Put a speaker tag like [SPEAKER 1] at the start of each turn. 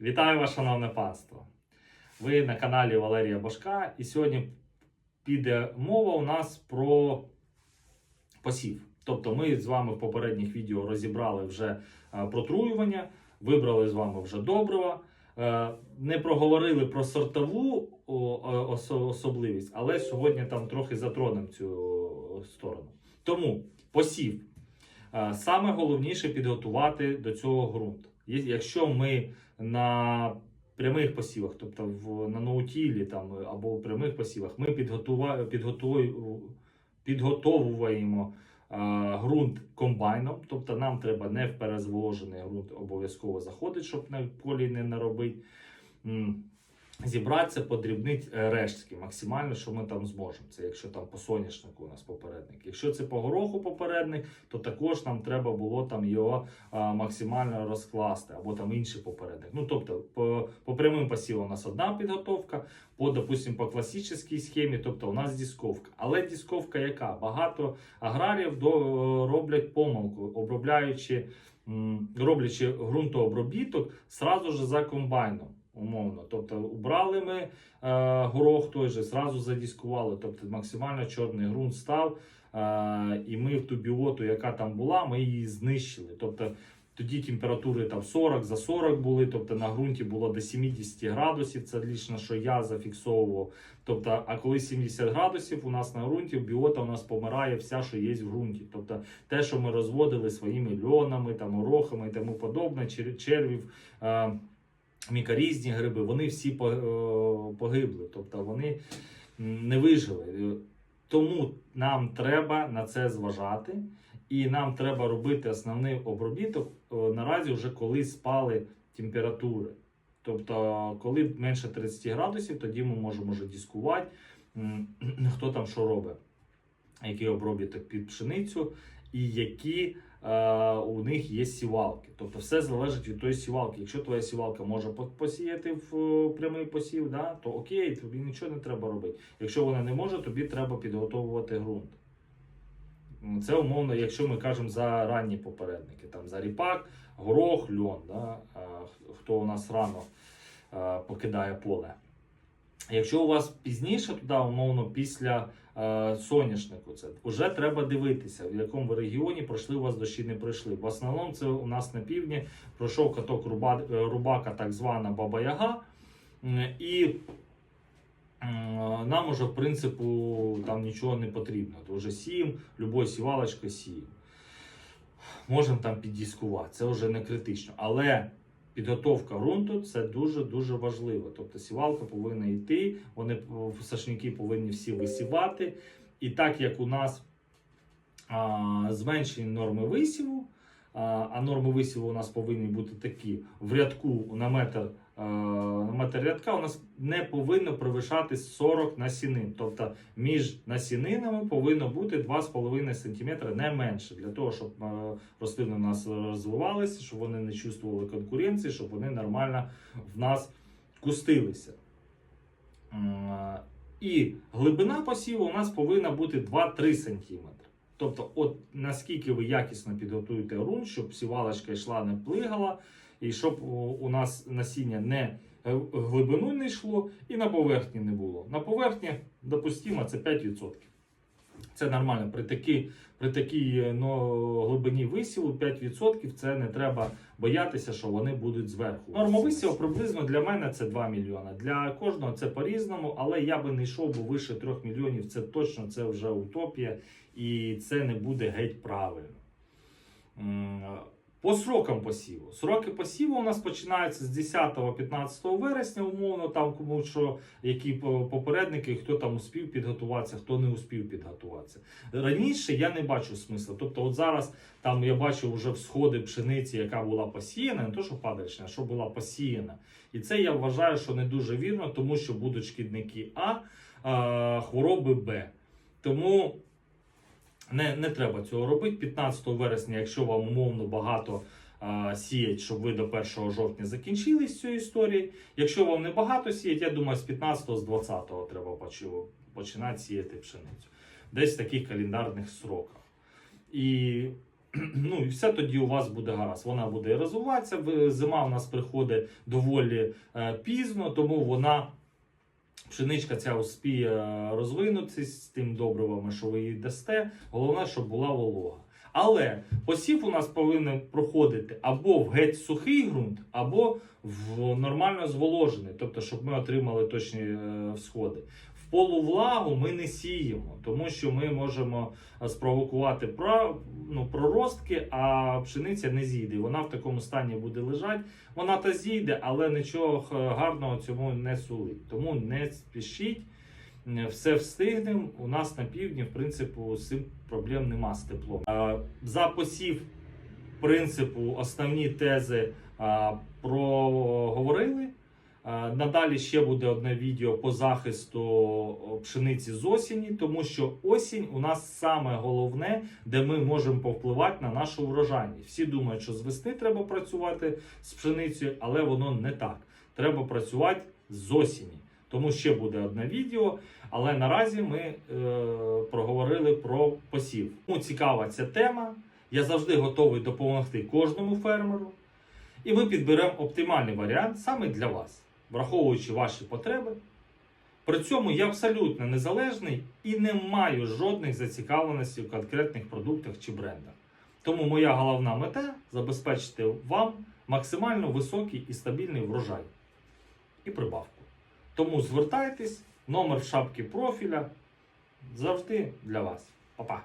[SPEAKER 1] Вітаю вас, шановне панство! Ви на каналі Валерія Башка, і сьогодні піде мова у нас про посів. Тобто, ми з вами в попередніх відео розібрали вже е, протруювання, вибрали з вами вже добрива. Е, Не проговорили про сортову осо- особливість, але сьогодні там трохи затронемо цю сторону. Тому посів. Е, Саме головніше підготувати до цього ґрунт. Якщо ми на прямих посівах, тобто в, на ноутілі там, або прямих посівах, ми підготува, підготую, підготовуємо е, ґрунт комбайном, тобто нам треба не в перезволожений ґрунт обов'язково заходить, щоб на полі не наробити. Зібратися, подрібнити е, рештки максимально, що ми там зможемо. Це якщо там по соняшнику у нас попередник. Якщо це по гороху попередник, то також нам треба було там його а, максимально розкласти, або там інший попередник. Ну тобто, по, по прямим посівам у нас одна підготовка, по допустим, по класичній схемі, тобто у нас дисковка. Але дисковка яка? Багато аграріїв до, роблять помилку, обробляючи, роблячи ґрунтообробіток сразу ж за комбайном. Умовно, тобто убрали ми е, горох той же, зразу задіскували, тобто максимально чорний ґрунт став, е, і ми в ту біоту, яка там була, ми її знищили. Тобто тоді температури там 40 за 40 були, тобто на ґрунті було до 70 градусів, це лічно, що я зафіксовував. Тобто, а коли 70 градусів у нас на ґрунті, біота у нас помирає вся, що є в ґрунті. Тобто те, що ми розводили своїми льонами, там, горохами і тому подобне, червів. Е, мікорізні гриби, вони всі е, погибли, тобто вони не вижили. Е, Тому нам треба на це зважати, і нам треба робити основний обробіток е, наразі, вже коли спали температури. Тобто, коли менше 30 градусів, тоді ми можемо вже дискувати, хто там що робить, який обробіток під пшеницю, і які у них є сівалки. Тобто все залежить від тої сівалки. Якщо твоя сівалка може посіяти в е, прямий посів, да, то окей, тобі нічого не треба робити. Якщо вона не може, тобі треба підготовувати ґрунт. Це умовно, якщо ми кажемо за ранні попередники, там за ріпак, горох, льон, да, хто у нас рано покидає поле. Якщо у вас пізніше туди, умовно, після е, соняшнику, це вже треба дивитися, в якому ви регіоні пройшли у вас дощі, не пройшли. В основному це у нас на півдні пройшов каток руба, е, рубака, так звана Баба Яга. І нам уже, в принципі, там нічого не потрібно. То вже сіємо, любою сівалочкою сіємо. Можемо там піддіскувати, це вже не критично. Але підготовка ґрунту це дуже-дуже важливо. Тобто сівалка повинна йти, вони сашники повинні всі висівати. І так як у нас а, зменшені норми висіву, а, а норми висіву у нас повинні бути такі в рядку на метр, а, рядка у нас не повинно перевищати 40 насінин. Тобто між насінинами повинно бути 2,5 см не менше, для того, щоб е, рослини у нас розвивалися, щоб вони не чувствували конкуренції, щоб вони нормально в нас кустилися. І глибина посіву у нас повинна бути 2-3 см. Тобто, от наскільки ви якісно підготуєте ґрунт, щоб сівалочка йшла, не плигала, і щоб у нас насіння не глибину не йшло і на поверхні не було. На поверхні допустимо це 5%. Це нормально. При такій, при такій ну, глибині висіву 5% це не треба боятися, що вони будуть зверху. Норма висіву приблизно для мене це 2 мільйони. Для кожного це по-різному, але я би не йшов би вище 3 мільйонів. Це точно це вже утопія, і це не буде геть правильно. По срокам посіву. Сроки посіву у нас починаються з 10-15 вересня, умовно, там кому що, які попередники, хто там успів підготуватися, хто не успів підготуватися. Раніше я не бачу смисла. Тобто, от зараз там я бачу вже всходи пшениці, яка була посіяна, не то, що падальщина, а що була посіяна. І це я вважаю, що не дуже вірно, тому що будуть шкідники А, а хвороби Б. Тому не, не треба цього робити. 15 вересня, якщо вам умовно багато а, сіять, щоб ви до 1 жовтня закінчили з цієї історії. Якщо вам не багато сіять, я думаю, з 15 з 20 треба починати сіяти пшеницю. Десь в таких календарних сроках. І Ну і все тоді у вас буде гаразд. Вона буде розвиватися. Зима в нас приходить доволі е, пізно, тому вона. Пшеничка ця успіє розвинутися з тим добривами, що ви їй дасте. Головне, щоб була волога. Але посів у нас повинен проходити або в геть сухий ґрунт, або в нормально зволожений, тобто, щоб ми отримали точні е, всходи. Полувлагу ми не сіємо, тому що ми можемо е, спровокувати про, ну, проростки, а пшениця не зійде. Вона в такому стані буде лежати. Вона та зійде, але нічого гарного цьому не сулить. Тому не спішіть. Е, Все встигнемо. У нас на півдні, в принципі, з цим проблем нема з теплом. Е, За посів принципу основні тези проговорили. А, Надалі ще буде одне відео по захисту пшениці з осені, тому що осінь у нас саме головне, де ми можемо повпливати на нашу врожайність. Всі думають, що з весни треба працювати з пшеницею, але воно не так. Треба працювати з осені. Тому ще буде одне відео. Але наразі ми е, проговорили про посів. Кому цікава ця тема. Я завжди готовий допомогти кожному фермеру. І ми підберемо оптимальний варіант саме для вас, враховуючи ваші потреби. При цьому я абсолютно незалежний і не маю жодних зацікавленостей в конкретних продуктах чи брендах. Тому моя головна мета забезпечити вам максимально високий і стабільний врожай і прибавку. Тому звертайтесь, номер в шапці профіля завжди для вас. Па-па!